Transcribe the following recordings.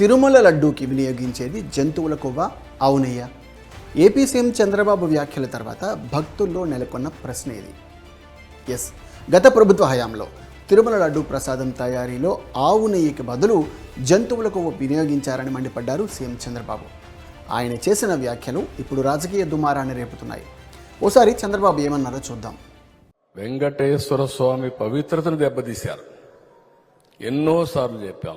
తిరుమల లడ్డూకి వినియోగించేది జంతువుల కొవ్వ? అవునయ్య. ఏపీ సీఎం చంద్రబాబు వ్యాఖ్యల తర్వాత భక్తుల్లో నెలకొన్న ప్రశ్న ఇది. ఎస్. గత ప్రభుత్వ హయాంలో తిరుమల లడ్డు ప్రసాదం తయారీలో ఆవు నెయ్యికి బదులు జంతువుల కొవ్వు వినియోగించారని మండిపడ్డారు సీఎం చంద్రబాబు. ఆయన చేసిన వ్యాఖ్యలు ఇప్పుడు రాజకీయ దుమారాన్ని రేపుతున్నాయి. ఓసారి చంద్రబాబు ఏమన్నారో చూద్దాం. వెంకటేశ్వర స్వామి పవిత్రతను దెబ్బతీశారు. ఎన్నోసార్లు చెప్పాం.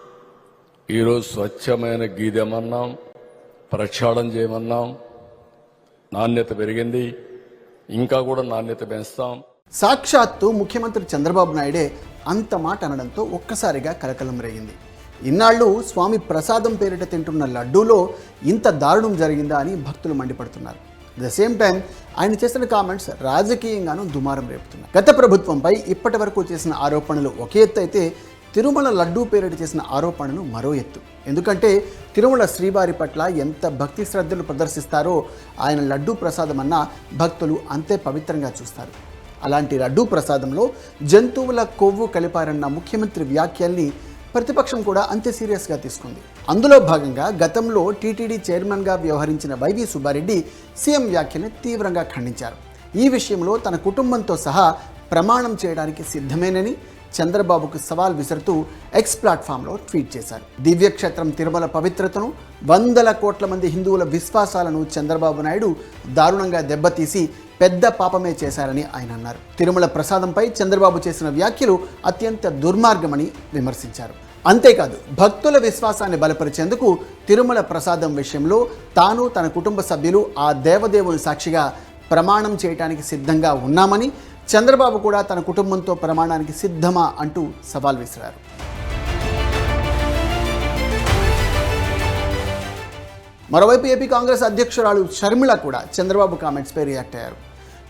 ఈరోజు స్వచ్ఛమైన గీ తెమన్నాం ప్రక్షాళన చేయమన్నాం. నాణ్యత పెరిగింది. ఇంకా కూడా నాణ్యత పెంచుతాం. సాక్షాత్తు ముఖ్యమంత్రి చంద్రబాబు నాయుడే అంత మాట అనడంతో ఒక్కసారిగా కలకలం రేగింది. ఇన్నాళ్ళు స్వామి ప్రసాదం పేరిట తింటున్న లడ్డూలో ఇంత దారుణం జరిగిందా అని భక్తులు మండిపడుతున్నారు. ద సేమ్ టైం ఆయన చేసిన కామెంట్స్ రాజకీయంగానూ దుమారం రేపుతున్నాయి. గత ప్రభుత్వంపై ఇప్పటి వరకు చేసిన ఆరోపణలు ఒక ఎత్తు అయితే తిరుమల లడ్డూ పేరిట చేసిన ఆరోపణలు మరో ఎత్తు. ఎందుకంటే తిరుమల శ్రీవారి పట్ల ఎంత భక్తి శ్రద్ధలు ప్రదర్శిస్తారో ఆయన లడ్డూ ప్రసాదం అన్న భక్తులు అంతే పవిత్రంగా చూస్తారు. అలాంటి లడ్డూ ప్రసాదంలో జంతువుల కొవ్వు కలిపారన్న ముఖ్యమంత్రి వ్యాఖ్యల్ని ప్రతిపక్షం కూడా అంతే సీరియస్గా తీసుకుంది. అందులో భాగంగా గతంలో టీటీడీ చైర్మన్గా వ్యవహరించిన వైవి సుబ్బారెడ్డి సీఎం వ్యాఖ్యని తీవ్రంగా ఖండించారు. ఈ విషయంలో తన కుటుంబంతో సహా ప్రమాణం చేయడానికి సిద్ధమేనని చంద్రబాబుకు సవాల్ విసురుతూ ఎక్స్ ప్లాట్ఫామ్లో ట్వీట్ చేశారు. దివ్యక్షేత్రం తిరుమల పవిత్రతను వందల కోట్ల మంది హిందువుల విశ్వాసాలను చంద్రబాబు నాయుడు దారుణంగా దెబ్బతీసి పెద్ద పాపమే చేశారని ఆయన అన్నారు. తిరుమల ప్రసాదంపై చంద్రబాబు చేసిన వ్యాఖ్యలు అత్యంత దుర్మార్గమని విమర్శించారు. అంతేకాదు భక్తుల విశ్వాసాన్ని బలపరిచేందుకు తిరుమల ప్రసాదం విషయంలో తాను తన కుటుంబ సభ్యులు ఆ దేవదేవుని సాక్షిగా ప్రమాణం చేయడానికి సిద్ధంగా ఉన్నామని చంద్రబాబు కూడా తన కుటుంబంతో ప్రమాణానికి సిద్ధమా అంటూ సవాల్ విసిరారు. మరోవైపు ఏపీ కాంగ్రెస్ అధ్యక్షురాలు షర్మిళ కూడా చంద్రబాబు కామెంట్స్పై రియాక్ట్ అయ్యారు.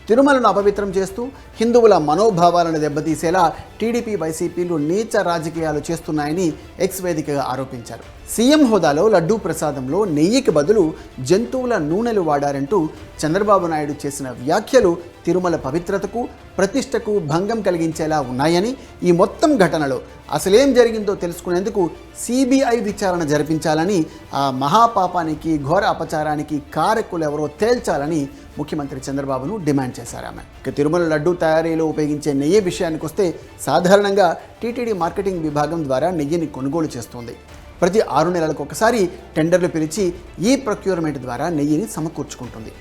తిరుమలను అపవిత్రం చేస్తూ హిందువుల మనోభావాలను దెబ్బతీసేలా టీడీపీ వైసీపీలు నీచ రాజకీయాలు చేస్తున్నాయని ఎక్స్ వేదికగా ఆరోపించారు. సీఎం హోదాలో లడ్డూ ప్రసాదంలో నెయ్యికి బదులు జంతువుల నూనెలు వాడారంటూ చంద్రబాబు నాయుడు చేసిన వ్యాఖ్యలు తిరుమల పవిత్రతకు ప్రతిష్టకు భంగం కలిగించేలా ఉన్నాయని ఈ మొత్తం ఘటనలో అసలేం జరిగిందో తెలుసుకునేందుకు సిబిఐ విచారణ జరిపించాలని ఆ మహాపాపానికి ఘోర అపచారానికి కారకులు ఎవరో తేల్చాలని ముఖ్యమంత్రి చంద్రబాబును డిమాండ్ చేశారు ఆమె. ఇక తిరుమల లడ్డూ తయారీలో ఉపయోగించే నెయ్యి విషయానికి వస్తే సాధారణంగా టీటీడీ మార్కెటింగ్ విభాగం ద్వారా నెయ్యిని కొనుగోలు చేస్తుంది. ప్రతి ఆరు నెలలకు ఒకసారి టెండర్లు పిలిచి ఈ ప్రొక్యూర్మెంట్ ద్వారా నెయ్యిని సమకూర్చుకుంటుంది.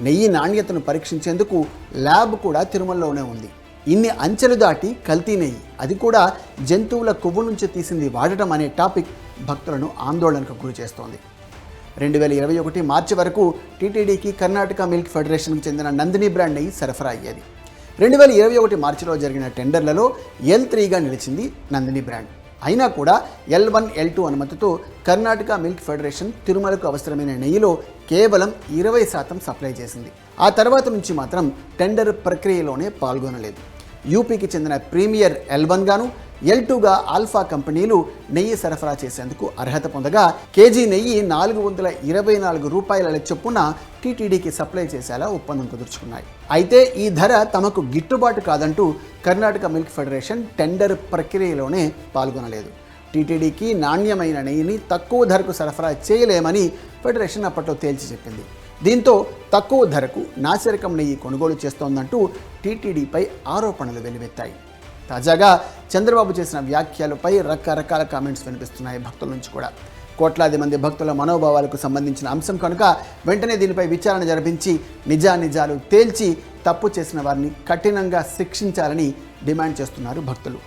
నెయ్యి నాణ్యతను పరీక్షించేందుకు ల్యాబ్ కూడా తిరుమలలోనే ఉంది. ఇన్ని అంచెలు దాటి కల్తీ నెయ్యి. అది కూడా జంతువుల కొవ్వు నుంచి తీసింది వాడటం అనే టాపిక్ భక్తులను ఆందోళనకు గురి చేస్తోంది. రెండు వేల ఇరవై ఒకటి మార్చి వరకు టీటీడీకి కర్ణాటక మిల్క్ ఫెడరేషన్కి చెందిన నందిని బ్రాండ్ నెయ్యి సరఫరా అయ్యేది. రెండు వేల ఇరవై ఒకటి మార్చిలో జరిగిన టెండర్లలో ఎల్ త్రీగా నిలిచింది నందిని బ్రాండ్. అయినా కూడా ఎల్ వన్ ఎల్ టూ అనుమతితో కర్ణాటక మిల్క్ ఫెడరేషన్ తిరుమలకు అవసరమైన నెయ్యిలో కేవలం ఇరవై శాతం సప్లై చేసింది. ఆ తర్వాత నుంచి మాత్రం టెండర్ ప్రక్రియలోనే పాల్గొనలేదు. యూపీకి చెందిన ప్రీమియర్ ఎల్ వన్ గాను ఎల్ టూగా ఆల్ఫా కంపెనీలు నెయ్యి సరఫరా చేసేందుకు అర్హత పొందగా కేజీ నెయ్యి నాలుగు వందల ఇరవై నాలుగు రూపాయల చొప్పున టీటీడీకి సప్లై చేసేలా ఒప్పందం కుదుర్చుకున్నాయి. అయితే ఈ ధర తమకు గిట్టుబాటు కాదంటూ కర్ణాటక మిల్క్ ఫెడరేషన్ టెండర్ ప్రక్రియలోనే పాల్గొనలేదు. టీటీడీకి నాణ్యమైన నెయ్యిని తక్కువ ధరకు సరఫరా చేయలేమని ఫెడరేషన్ అప్పట్లో తేల్చి చెప్పింది. దీంతో తక్కువ ధరకు నాసిరకం నెయ్యి కొనుగోలు చేస్తోందంటూ టీటీడీపై ఆరోపణలు వెల్లువెత్తాయి. తాజాగా చంద్రబాబు చేసిన వ్యాఖ్యలపై రకరకాల కామెంట్స్ వినిపిస్తున్నాయి భక్తుల నుంచి కూడా. కోట్లాది మంది భక్తుల మనోభావాలకు సంబంధించిన అంశం కనుక వెంటనే దీనిపై విచారణ జరిపించి నిజానిజాలు తేల్చి తప్పు చేసిన వారిని కఠినంగా శిక్షించాలని డిమాండ్ చేస్తున్నారు భక్తులు.